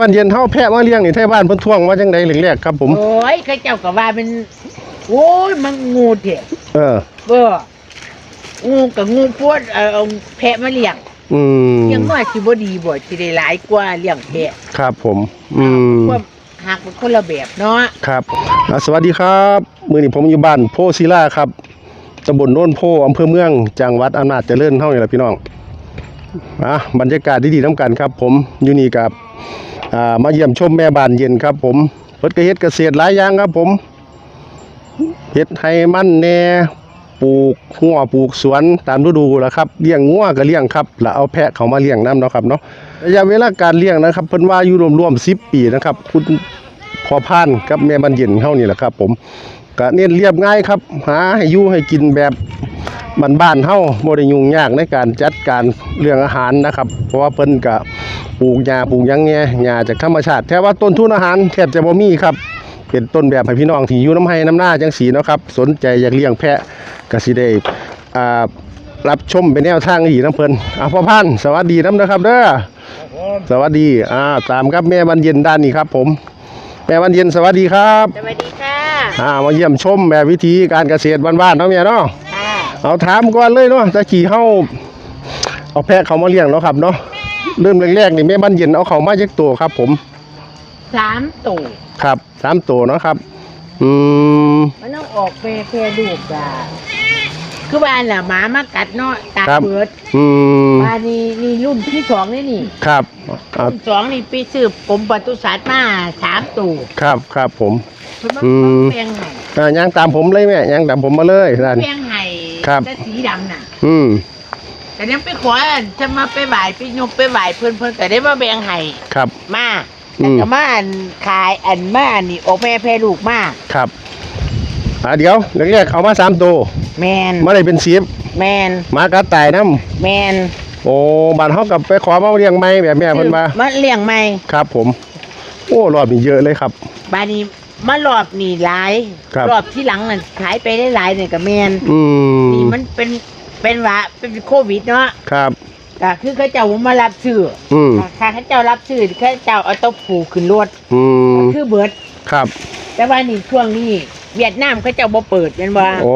วันเย็นเฮาแพะมาเลี้ยงนี่ไทบ้านเพิ่นท่วงว่าจังได๋แรกๆครับผม โอ้ยเข้าเจ้าก็ว่าเป็นโอ้ยมันงูเถอะเออ เบ่งูกับงูพวดเอาเอาแพะมาเลี้ยงอืมเลี้ยงน้อยสิบ่ดีบ่สิได้หลายกว่าเลี้ยงแพะครับผม อืมความหักเป็นคนละแบบเนาะครับอ่าสวัสดีครับ มื้อนี้ผมอยู่บ้านโพศิลาครับตำบลโน่นโพอำเภอเมือง จังหวัดอำนาจเจริญเฮานี่แหละพี่น้องอะบรรยากาศดีๆน้ำกันครับ ผมอยู่นี่กับอ่า มาเยี่ยมชมแม่บ้านเย็นครับ ผมเพิ่นก็เฮ็ดเกษตรหลายอย่างครับผมเฮ็ดให้มันแหน่ปลูกหัวปลูกสวนตามฤดูแหละครับเลี้ยงงัวก็เลี้ยงครับแล้วเอาแพะเขามาเลี้ยงนํเนาะครับเนาะระยะเวลาการเลี้ยงนะครับเพิ่นว่าอยู่รวมๆ10ปีนะครับคุณพอพานกับแม่บันเย็นเฮานี่แหละครับ ผมก็เน้นเรียบง่ายครับ หาให้อยู่ให้กินแบบ บ้านๆเฮาบ่ได้ยุ่งยากในการจัดการเรื่องอาหารนะครับ เพราะว่าเพิ่นก็ปลูกหญ้าปลูกหยังแง่หญ้าจากธรรมชาติแท้ว่าต้นทุนอาหารแทบจะบ่มีครับ เป็นต้นแบบให้พี่น้องที่อยู่น้ำไห้น้ำหน้าจังสีเนาะครับ สนใจอยากเลี้ยงแพะก็สิได้อ่ารับชมเป็นแนวทางดีน้ำเพิ่นอะพ่อพันธุ์สวัสดีน้ำนะครับเด้อสวัสดีอ่าตามครับแม่บันเย็นด้านนี้ครับ ผมแม่วันเย็นสวัสดีครับสวัสดีค่ะอ่ามาเยี่ยมชมแบบวิธีการเกษตรบ้านๆเนาะแม่เนาะค่ะ เอาถามก่อนเลยเนาะตะกี้เฮาเอาแพะเขามาเลี้ยงเนาะครับเนาะเริ่มแรกๆนี่แม่บ้านเย็นเอาเขามาจักตัวครับ ผมสามตู่ครับสามตัวเนาะครับ อืมมันต้องออกไปแค่ดูกอะคือบ้านน่ะหมามากัดเนาะตาเปิดอืมบ้านนี้นี่รุ่นที่สองนี่นี่ครับอ่ารุ่นสองนี่ไปสืบกรมปศุสัตว์มาสามตู่ครับครับผมเพิ่นมาอืมแปลงไห้อ่ายังตามผมเลยแม่ยังตามผมมาเลยนั่นแปลงไห้ ครับ แต่สีดำน่ะ อืมแต่ยังไปขอจะมาไปบ่ายไปยกไปบ่ายเพื่อนเพื่อนก็ได้มาแบ่งให้ครับ มาอืแต่มก็มาอันขายอันมาอันนี่ออกแม่แพร่ลูกมาครับอ่าเดี๋ยวแรกๆเอามาสามตัวแมนมาได้เป็นสิบแมนหมากัดตายน้ำแมนโอ้บ้านเฮากับไปขอมาเลี้ยงไม้แบบแม่เพิ่นว่ามาเลี้ยงใหม่ครับผม โอ้รอบนี้เยอะเลยครับ บาดนี้ มารอบนี่หลายครับ รอบที่หลังนั่นขายไปได้หลายเนี่ยก็แมนอืมนี่มันเป็นเป็นว่าเป็นโควิดเนาะครับ ก็คือเขาเจ้ามารับซื้ออืมถ้าเขาเจ้ารับซื้อเขาเจ้าเอาเต้าผูกขึ้นรถอืมก็คือเบิด ครับ แต่ว่านี่ช่วงนี้เวียดนามเขาเจ้าบ่เปิดแม่นบ่โอ้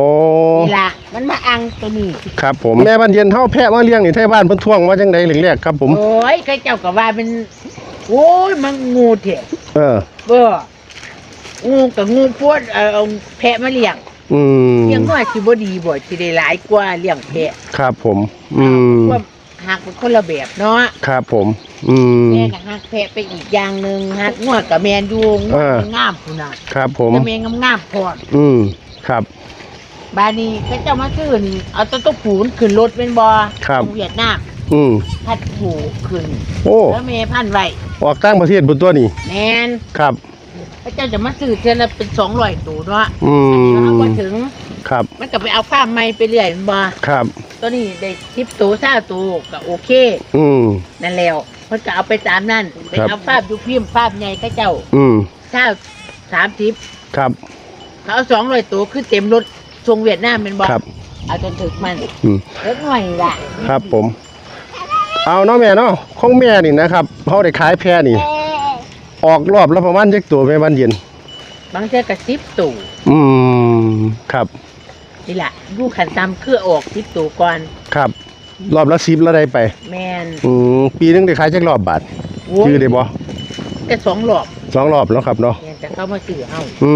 นี่ล่ะมันมาอังตัวนี้ ครับผมแม่บ้านเย็นเฮาแพะมาเลี้ยงนี่ไทบ้านเพิ่นท่วงว่าจังได๋แรกๆครับผม โอ้ยเขาเจ้าก็ว่าเป็น โอ้ยมันงูเถอะเออ เบ่ งูกับงูพวดเอาเอาแพะมาเลี้ยงอืมเลี้ยงน้อยสิบ่ดีบ่สิได้หลายกว่าเลี้ยงแพะครับผม อืมความหักเป็นคนละแบบเนาะครับผม อืม แม่ก็หักแพะไปอีกอย่างหนึงหักงวดกับแมนอยู่งวเออดงามพุ่นน่ะครับผม แต่แม่งามๆพอดอืม ครับ บาดนี้เขาเจ้ามาซื้อนี่เอาตัวตัวผูนขึ้นรถเป็นบ่ครับ ของเวียดนามอืม พัดผูขึ้นโอ้ แล้วแม่พันไว้ออกต่างประเทศบนตัวนี่ แมน ครับ พระเจ้าจะมาซื้อเท่าละเป็นสองร้อยตัวเนาะอือันนี้มเขาบ่ถึง ครับ มันก็ไปเอาฟ้าร์มใหม่ไปเรื่อยแม่นบ่ครับ ตัวนี้ได้ทิปตัวซ่าตัวก็โอเค อืม นั่นแล้วเพิ่นก็เอาไปตามนั่นไปครับ เอาฟาร์มอยู่พิมพ์ฟาร์มใหญ่เขาเจ้าอืมซ่าสามทิปครับ เขาเอาสองร้อยตัวคือเต็มรถส่งเวียดนามแม่นบ่ครับ เอาจนถึงมันอืม เล็กหน่อยล่ะครับผม เอาเนาะแม่เนาะของแม่นี่นะครับเขาได้ขายแพะนี่อ อกรอบแล้วประมาณจักตัวแม่บ้านเย็น บางเทื่อก็สิบตัวอืมครับนี่ล่ะดูขันตามคือออกสิบตัวก่อนครับ รอบละสิบแล้วได้ไป แม่นอืมปีนึงได้ขายจักรอบบาทโอ้ยชื่อได้บ่แต่สองรอบสองรอบแล้วครับเนาะแม่นจะเข้ามาซื้อเฮาอื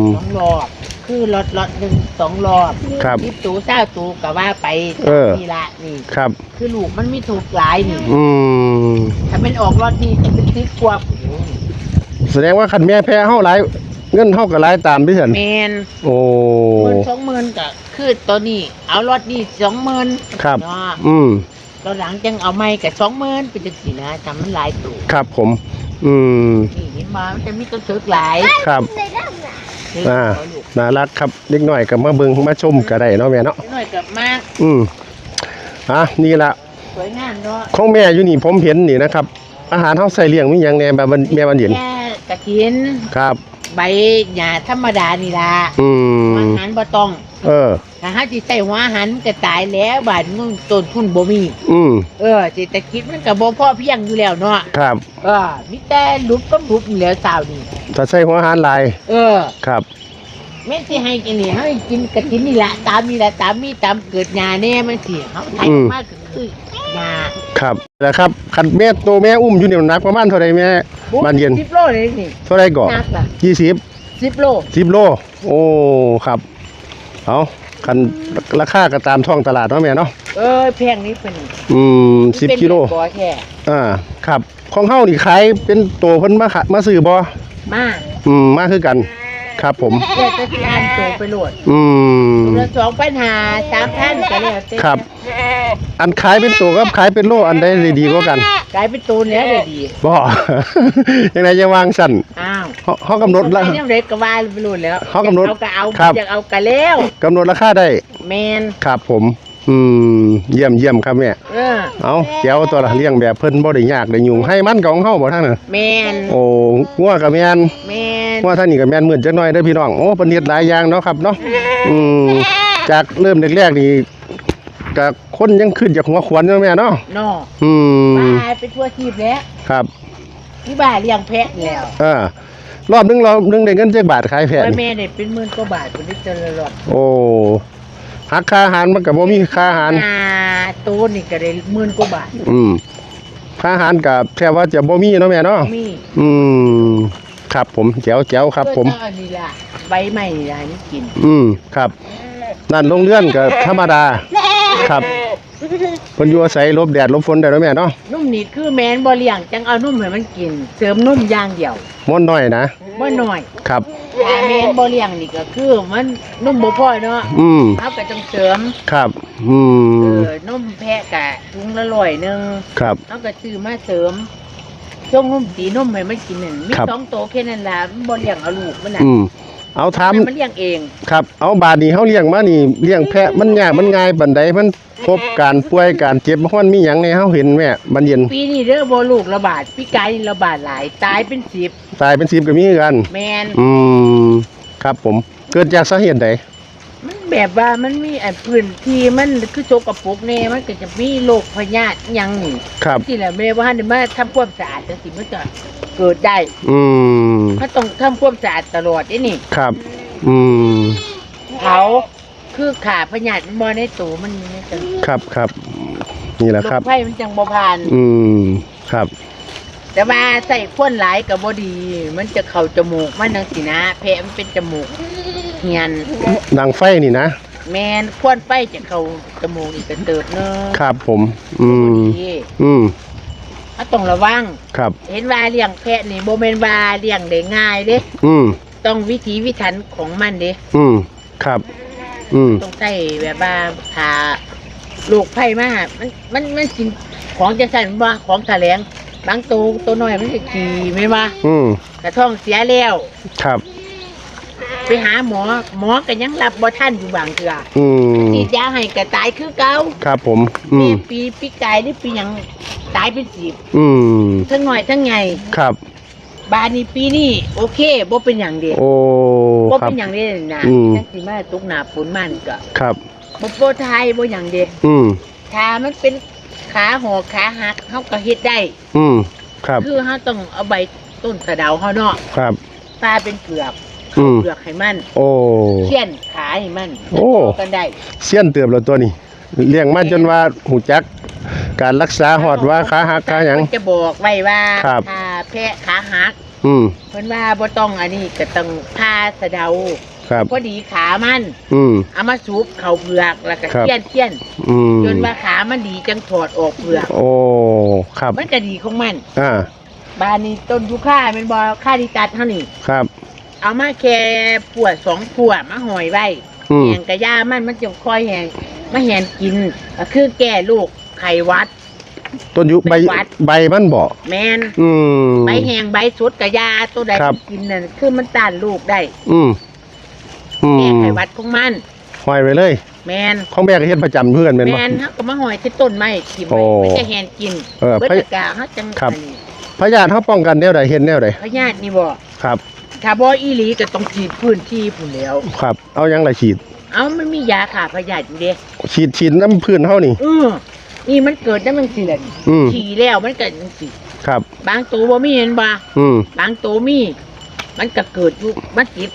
มสองรอบ คือรถรถหนึ่งสองรอบครับสิบตูเศร้าตูก็ว่าไปเออ นี่ละนี่ ครับ คือลูกมันไม่ถูกหลายนี่ อืมถ้าเป็นออกรถนี่จะเป็นสิบกว่าแสดงว่าคันแม่แพ้เฮาหลายเงินเฮาก็หลายตามด้วยซั่นแมนโอ้หมื่นสองหมื่นก็คือตัวนี้ เอารถนี่สองหมื่นครับ เนาะอืมตอนหลังจังเอาไม่กับสองหมื่นเป็นจังสีนะทำมันหลายตูครับผม อืมนี่เห็นมามันจะมีตัวสึกหลายครับนี่อ่าเอาลูกน่ารักครับเล็กน้อยก็มาเบิ่งมาชมก็ได้เนาะแม่เนาะหน่อยกับมากอืมอะนี่ละสวยงามเนาะของแม่อยู่นี่ผมเห็นนี่นะครับ อาหารเฮาใส่เลี้ยงมีหยังแหน่แบบแม่วันเย็นแค่กระถินครับ ใบหญ้าธรรมดานี่ล่ะอืมอาหารบ่ต้อง เออ ถ้าหาสิใส่หัวอาหันมันก็ตายแล้วบาดมึงต้นทุนบ่มี อืมเออเศรษฐกิจมันก็บ่พอเพียงอยู่แล้วเนาะครับ เออมีแต่ลุบก็ลุบอยู่แล้วสาวนี่ถ้าใส่หัวอาหารหลายเออครับ แม่สิให้กินนี่เฮาให้กินกะทินนี่ละตามนี่ละตามมีตามเกิดหญ้าแน่มันสิเฮาไทยออกมาก็คือหญ้าครับแล้วครับคันแม่โตแม่อุ้มอยู่นี่หนักประมาณเท่าใดแม่บ้านเย็นสิบโลเลยนี่เท่าใดก่อหนักล่ะยี่สิบสิบโล สิบโล โอ้ครับ เอาคันราคาก็ตามท้องตลาดเนาะแม่เนาะเออแพงนี่เป็นอืมสิบเป็นกิโลบ่อแท้อ่าครับของเฮานี่ขายเป็นตัวเพิ่นมาขะมาซื้อบ่มาอืมมาคือกัน ครับผมแค่จะทานโตไปโหลดอืมเหลือสองปัญหาสามพันก็แล้วแต่ครับ อันขายเป็นตัวกับขายเป็นโลอันใดได้ดีกว่ากันกลายเป็นตูนแล้วเลยดีบ่ยังไงจะวางสั่นอ้าว เฮาเฮากำหนดละไปยังเด็กก็ว่าไปโหลดแล้วเขากำหนดเอาก็เอาครับอยากเอาก็แล้วกำหนดราคาได้แมนครับผม อืม เยี่ยมเยี่ยมครับแม่เออเอาเจ้าตัวละเลี้ยงแบบเพิ่นบ่ได้ยากได้ยุ่งให้มันของเฮาบ่ทางนั้นแมนโอ้งัวกับแม่นแมนงัวทางนี้ก็แม่นเหมือนจักหน่อยเด้อพี่น้อง โอ้เพิ่นเฮ็ดหลายอย่างเนาะครับเนาะอืมจากเริ่มแรกๆนี่ก็คนยังขึ้นจากหัวขวัญเนาะแม่เนาะนออืมบ้าไปทั่วทีบแล้วครับ ที่บ้านเลี้ยงแพะนี่แล้วอ่า รอบหนึงรอบหนึงได้เงินจักบาทขายแผ่นว่าแม่ได้เป็นหมื่นกว่าบาทคนที่เจริญรอดโอ้หักค่าอาหารมันก็บ่มีค่าอาหาร อ่าตัวนี่ก็ได้หมื่นกว่าบาทอืมค่าอาหารก็แทบว่าจะบ่มีเนาะแม่เนาะมีอืม ครับผมแจ๋วแจ๋วครับ ผมก็อันนี้ล่ะใบไม้นี่ล่ะนี่กิน อืมครับ นั่นโรงเรือนก็ธรรมดา ครับ เพิ่นอยู่อาศัยหลบแดดหลบฝนได้เนาะแม่เนาะนุ่มนี่คือแมนบ่เลี้ยงจังเอานุ่มให้มันกิน เสริมนุ่มอย่างเดียวม่วนน้อยนะบ่น้อยครับ ถ้าแมนบ่เลี้ยงนี่ก็คือมันนุ่มบ่พอเนาะอืมเฮาก็ต้องเสริมครับ อืเอมอนุ่มแพะกะถุงละร้อยหนึงครับ เฮาก็ซื้อมาเสริมช่วงนุ่มสีนุ่มให้มันกินนั่นมีครับ สองโตวแค่นั้นล่ะมันบ่เลี้ยงเอาลูกมันน่ะอืม เอาถามให้มันเลี้ยงเองครับ เอาบาดนี้เฮาเลี้ยงมานี่เลี้ยงแพะมันยากมันง่ายปานใดมันพบการป่วยการเจ็บบ่มันมีหยังในเฮาเห็นแม่บันเย็นปีนี้เด้อบ่ลูกระบาดปีกายนี่ระบาดหลายตายเป็นสิบตายเป็น10ก็มีคือกัน แมนอืมครับผมเกิดจากสาเหตุใดมัน แบบว่ามันมีไอ้พื้นที่มันคือโจกกระปุกแน่มันก็จะมีโรคพยาธิอิหยังนี่ครับที่แหละแม่ว่าให้มาทำความสะอาดจังสิมันจะเกิดได้อืม มันต้องทำความสะอาดตลอดนี่นี่ครับ อืม เขาคือขาพยาธิมันบ่ในตัวมันนี่จังครับครับ นี่แหละครับโรคภัยมันจังบ่ผ่าน อืม ครับ แต่ว่าใส่ควนหลายก็บ่ดี มันจะเข้าจมูกมันจังสินะแผลมันเป็นจมูก เหียนดังไฟนี่นะ แมนควนไปจะเข้าจมูกอีกกระเติบเนึงครับผม อืบ่มดีอืม เขาต้องระวัง ครับ เห็นว่าเลี้ยงแพะนี่โบเมนว่าเลี้ยงได้ง่ายเด้อืม ต้องวิถีวิถันของมันเด้อืม ครับ อืม ต้องใส่แบบว่าถาลูกไผ่มามันมันมันกินของจะสั่นว่าของแถลงบางตัวตัวน้อยมันจะขี่ไม่ว่าอืมกระท้องเสียแล้ว ครับ ไปหาหมอ หมอก็ยังรับบ่ท่านอยู่บางเทื่ออืมฉีดยาให้ก็ตายคือเก่าครับผม อืแม่มปีปีกายนี่ปีหยังตายเป็นสิบอืมทั้งหน่อยทั้งไงครับ บานนี้ปีนี้โอเคบ่เป็นอย่างเดียวโอ้บ่ครับ เป็นอย่างเดียวนะอืม จังสิมาตกหน้าฝนมันก็ครับ บ่บ่ทายบ่อย่างเดียวอืมถ้ามันเป็นขาหอขาหักเฮาก็เฮ็ดได้ อืมครับ คือเฮาต้องเอาใบต้นสะเดาเฮาเนาะครับปาเป็นเปลือก อืม เปลือกให้มันโอ้เสี้ยนขาให้มันโอ้กันได้เสี้ยนเติบแล้วตัวนี้เลี้ยงมาจนว่าหูจัก การรักษาหอดว่าขาหักขาหยังมันจะบอกไว้ว่าครับ ถ้าแพะขาหักอืมเพิ่นว่าบ่ต้องอันนี้ก็ต้องพาสะเดาครับ พอดีขามันอืม เอามาสูบเข้าเปลือกแล้วก็ครับเสี้ยนเสี้ยนอืมจนว่าขามันดีจังถอดออกเปลือก โอ้ครับมันก็ดีของมัน อ่าบานนี้ต้นยูค่าเป็นบอค่าดิตัดเท่านี้ครับ เอามาแค่ปวดสองปวดมาหอยไว้อืม แหงกระยามันมันจะคอยแหงมาแหงกินก็คือแก่ลูกไข่หวัด ต้นยุใบไปวัด ใบมันบ่แมนอืม ใบแหงใบสุดกระยาตัวใดครับกินนั่นคือมันต้านลูกได้อืมอืแก่มไข่หวัดของมันหอยไว้เลย แมนของแม่ก็เฮ็ดประจำเพื่อนแม่นแมบ่ นเขาก็มาหอยที่ต้นไม้ทิ่มโอ้ไว้มันจะแหงกินเออเบิดพะกะเขาจังครับอันนี้พยาธิเฮาป้องกันแนวใดเฮ็ดแนวใดพญาตินี่บ่ครับ ถ้าบ่อีหลีก็ต้องฉีดพื้นที่พุ่นแล้ว ครับ เอาหยังล่ะฉีด เอามันมียาขาพยาธิอยู่เด้ฉีดฉีดน้ำพื้นเฮานี่เออนี่มันเกิดได้มันสิแหละอืมขี่แล้วมันเกิดจังสิครับ บางตัวบ่มีเห็นบ่อืม บางตัวมี มันก็เกิดอยู่มันติด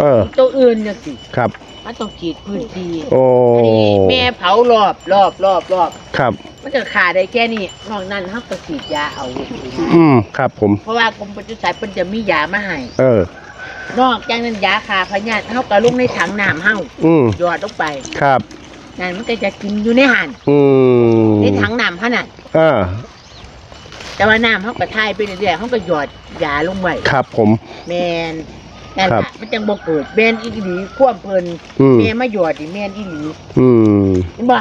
เออ ตัวอื่นจังสิครับ มันต้องฉีดพื้นที่โอ้อันนี้แม่เผารอบรอบรอบรอบครับ มันจะขาได้แค่นี้นอกนั้นเขาก็ฉีดยาเอาอืมครับผม เพราะว่ากรมปศุสัตว์เพิ่นจะมียามาให้เออ นอกจากนั้นยาคาพยาธิเฮาก็ลงในถังน้ำเฮาอืมหยอดลงไปครับ นั่นมันก็จะกินอยู่ในหันอืมในถังน้ำเท่านั้นอ่าแต่ว่าน้ำเขาก็ทายไปเรื่อยๆเขาก็หยอดยาลงไว้ครับผม แมน นั่นครับ ล่ะมันจังบ่เกิดแมนอีหลีควบเพลินอืมแม่มาหยอดนี่แมนอีหลีอืมเห็นบ่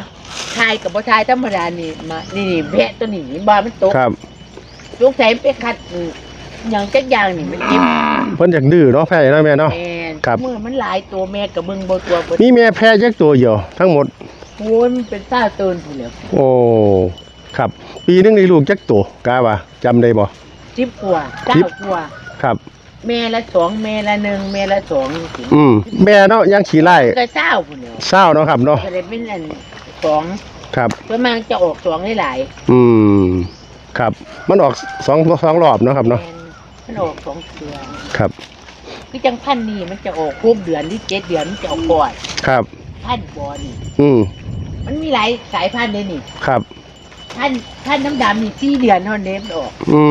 ทายกับบ่ทายธรรมดานี่มานี่นี่แพะตัวนี้เห็นบ่มันตกครับสงสัยไปคัดอืมอย่างจักอย่างนี่มันเจ็บเพิ่นอยากดื้อเนาะแพ้เนาะแม่เนาะ แมนครับเมื่อมันหลายตัวแม่กับมึงบ่ตัวเบิดนี่แม่แพ้ยักตัวเดียวทั้งหมด โอ้ยมันเป็นซ่าเตินผู้นแหล้วโอ้ครับ ปีหนึงได้ลูกจักตัวกาว่าจำได้บ่สิบกว่าเก้ากว่าครับ แม่ละสองแม่ละหนึ่งแม่ละสองสิอืมแม่เนาะยังขี้ไล่ก็เศร้าผู้นแหล้วเศร้าเนาะครับเนาะก็เลยเป็นอันสองครับส่วนมากจะออกสองหลายอืมครับ มันออกสองสองรอบเนาะครับๆเนาะแม่นมันออกสองเดือนครับ คือจังพันธุ์นี่มันจะออกครบเดือนที่เจ็ดเดือนมันจะออกก่อนครับ พันธุ์บอนี่อืมมันมีหลายสายพันธุ์เลยนี่ครับ พันธุ์พันธุ์น้ำดำนี่สี่เดือนเท่านั้นมันออกอื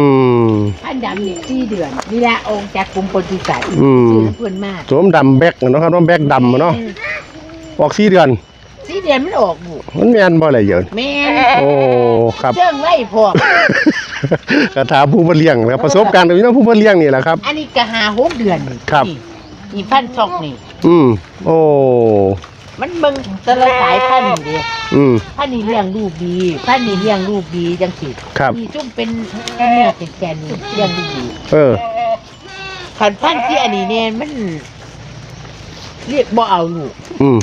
มพันธุ์ดำนี่สี่เดือนนี่แหละองค์จากกรมปศุสัตว์อืมซื้อน้ำเพื่อนมากสวมดำแบกเนาะครับเนาะแบกดำเนาะออกสี่เดือน สี่เดือนมันออกบุมันแม่นบ่อะไรเยอะแม่นโอ้ครับ เชื่องไว้พร้อมกระถามผู้มาเลี้ยงนะครับประสบการณ์ของพี่น้องผู้มาเลี้ยงนี่แหละครับ อันนี้ก็หาหกเดือนนี่ครับ นี่นี่พันธุ์ช็อกนี่ อืม โอ้ มันเบิ่งแต่ละสายพันธุ์นี่เด้อืม พันธุ์นี้เลี้ยงลูกดีพันธุ์นี้เลี้ยงลูกดีจังสิครับนี่จุ่มเป็นเนื้อเป็นแกนนี่เลี้ยงลูกดีเออ ขันพันธุ์ที่อันนี้เนี่ยมัน เรียกบ่เอาลูก อืม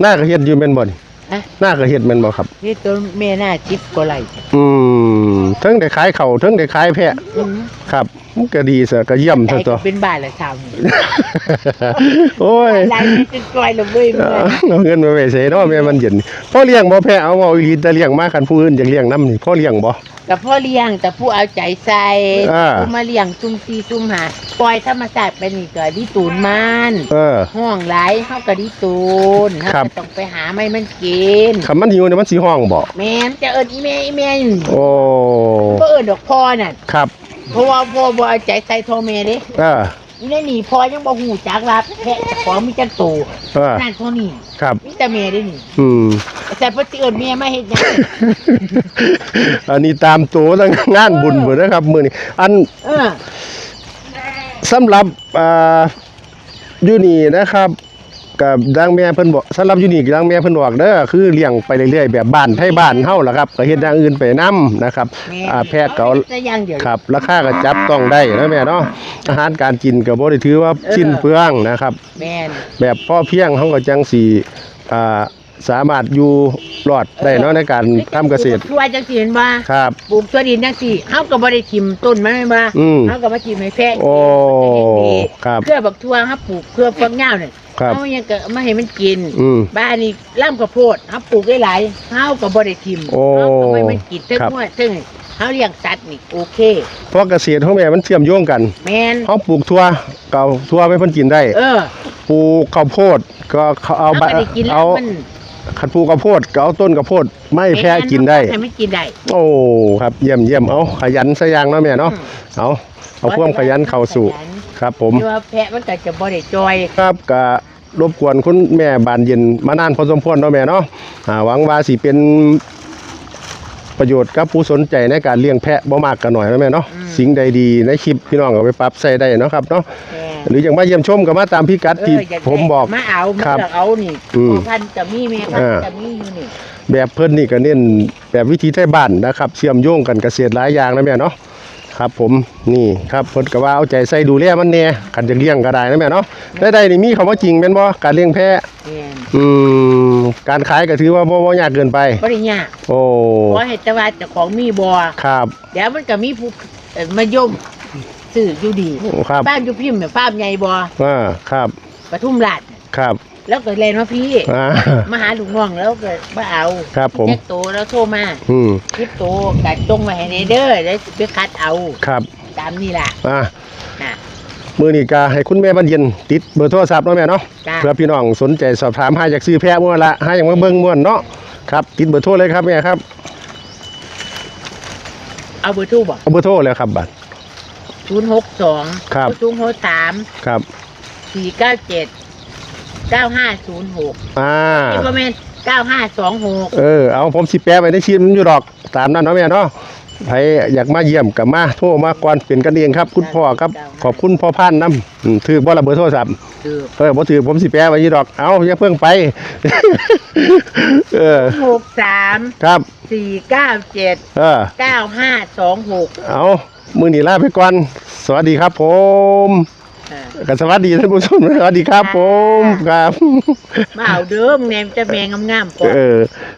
หน้าก็เฮ็ดอยู่แม่นบ่นี่ฮะหน้าก็เฮ็ดแม่นบ่ครับ นี่ตัวแม่น่าจิบก็ไรอืมเทั้งได้ขายเข่าวเทั้งได้ขายแพะครับมันก็ดีซะก็เยี่ยมใจซะตัก็วเป็นบ้านละชาวนี่โอ้ยลายนี้เป็นกลอยละเว้ยเอเมื่ออเอาเงินมาไว้ใส่เนาะแม่มันเย็นพ่อเลี้ยงบ่แพะเอาเอาอีหลีแต่เลี้ยงมาคันผู้อื่นอยากเลี้ยงนํนี่พ่อเลี้ยงบ่กับพ่อเลี้ยงแต่ผู้เอาใจใส่อ่าผู้มาเลี้ยงซุ่มซีซุ่มหาปล่อยธรรมชาติไปนี่ก็ดิตูนมันเออห้องไหลเฮาก็ดิตูนเฮาครับก็ต้องไปหาไม่มันกินคำมันหิวเนี่ยมันสิห้องบ่แม่มนจะเอิ้นอีแม่อีแม่อยู่โอ้บ่เอิ้นดอกพ่อน่ะครับ เพราะว่าพ่อบ่เอาใจใส่โทรแม่เด้เออ อีนี่นี่พ่อยังบ่ฮู้จักรับแพะเจ้าของมีจักโตเออ นั่นเท่านี้ครับ มีแต่แม่ได้นี่อืม แต่เพิ่นสิเอิ้นแม่มาเฮ็ดหยัง อันนี้ตามตัวทั้งงานบุญเบิดนะครับ มื้อนี้ อันเออ สำหรับอ่าอยู่นี่นะครับ กับดังแม่เพิ่นบอกสำหรับอยู่นี่ดังแม่เพิ่นบอกเด้อคือเลี้ยงไปเรื่อยๆแบบบ้านไทยบ้านเฮาล่ะครับก็เฮ็ดอย่างอื่นไปนํนะครับแม่อ่าแพทย์ก็เอาแต่อย่างเดียวครับราคาก็จับต้องได้นะแม่เนาะอาหารการกินก็บ่ได้ถือว่าเออสิ้นเปลืองนะครับ แม่นแบบพ่อเพียงเฮาก็จังสิอ่า สามารถอยู่รอดได้เนาะในการทำเกษตรปลูทั่วจังซี่เห็นบ่ครับ ปลูกตัวดินจังซี่เฮาก็บ่ได้ทิ่มต้นมันแม่นบ่อืมเฮาก็มาทิ่มให้แพะโอ้ครับเพื่อบักทั่วเฮาปลูกเพื่อฟักยาวนี่ครับเฮายังก็มาให้มันกินอืมบ้านนี้ล่ำข้าวโพดเฮาปลูกได้หลายเฮาก็บ่ได้ทิ่มโอ้เฮาก็ไม่มันกินซึ่งครับว่าซึ่งเฮาเลี้ยงสัตว์นี่โอเคเพราะเกษตรของแม่มันเชื่อมโยงกันแม่นเฮาปลูกทั่วเก่าทั่วไปเพิ่นกินได้ เออปลูกข้าวโพดก็เขาเอาเฮาใบก็ได้กินแล้เอา วมันขัดปลูกข้าวโพดก็เอาต้นข้าวโพดไม่แพ้กินได้ ให้มันกินได้ โอ้ครับเยี่ยมเยี่ยมเอาขยันซะอย่างเนาะแม่เนาะเอาเอาความขยันเข้าสู่ครับ ผมที่ว่าแพะมันก็จะบ่ได้จอย ครับก็รบกวนคุณแม่บานเย็นมานานพอสมควรเนาะแม่เนาะอ่าหวังว่าสิเป็นประโยชน์กับผู้สนใจในการเลี้ยงแพะบ่มากกันหน่อยเนาะแม่เนาะอืมสิ่งใดดีในคลิปพี่น้องเอาไปปรับใส่ได้เนาะครับเนาะแม่ หรืออย่างมาเยี่ยมชมก็มาตามพิกัดที่เอออยากได้ผมบอก มาเอามาครับเลือกเอานี่อืม พ่อพันธุ์จะมีแม่พันธุ์อ่าจะมีอยู่นี่แบบเพิ่นนี่ก็เน้นแบบวิธีไทยบ้านนะครับเชื่อมโยงกันเกษตรหลายอย่างนะแม่เนาะครับผมนี่ครับเพิ่นก็ว่าเอาใจใส่ดูแลมันแน่คันจะเลี้ยงก็ได้นะแม่เนาะได้ได้นี่มีคำว่าจริงแม่นบ่การเลี้ยงแพะแม่นอืมการขายก็ถือว่าบ่บ่ยากเกินไป บ่ได้ยากโอ้ขอให้แต่ว่าเจ้าของมีบ่ครับ เดี๋ยวมันก็มีผู้เอ่อมายม ซื้ออยู่ดีครับบ้านอยู่พิมพ์เนี่ยฟาร์มใหญ่บ่อ่าครับปทุมราชครับ แล้วก็เลยมาพี่อ่ามาหาลูกน้องแล้วก็มาเอาครับผมแจ็คโตแล้วโทรมาอืมคลิปโตกัดจงมาให้ในเด้อแล้วไปคัดเอาครับ ตามนี่ล่ะอ่าน่ะมือนี่กาให้คุณแม่บรรเย็นติดเบอร์โทรศัพท์เนาะแม่เนาะจ้าเพื่อพี่น้องสนใจสอบถามหาอยากซื้อแพะม้วนละหาอยากมาเบิ่งม้วนเนาะครับ ติดเบอร์โทรเลยครับแม่ครับ เอาเบอร์โทูบอกเอาเบอร์โทรเลยครับบัตร ศูนย์หกสองครับ ศูนย์หกสามครับสี่เก้าเจ็ดเก้าห้าศูนย์หกอ่านี่ประมาณเก้าห้าสองหกเออเอาผมสิแปะไว้ในชีมอยู่ดอกตามนั้นเนาะแม่เนาะ ใครอยากมาเยี่ยมกับมาโทรมาก่อนเป็นกันเองครับ คุณพ่อครับขอบคุณพ่อพันธุ์น้ำอืมถือบ่ละเบอร์โทรศัพท์คือเออบ่ถือผมสิแปะไว้อยู่ดอกเอาอย่าเพิ่งไป เออหกสามครับสี่เก้าเจ็ดเออเก้าห้าสองหกเอามือนีลาไปก่อนสวัสดีครับ ผมอ่ากับสวัสดีท่านผู้ชมสวัสดีครับ ผมครับ มาเอาเด้อมงแนมจะแมงงามๆก่อน เออ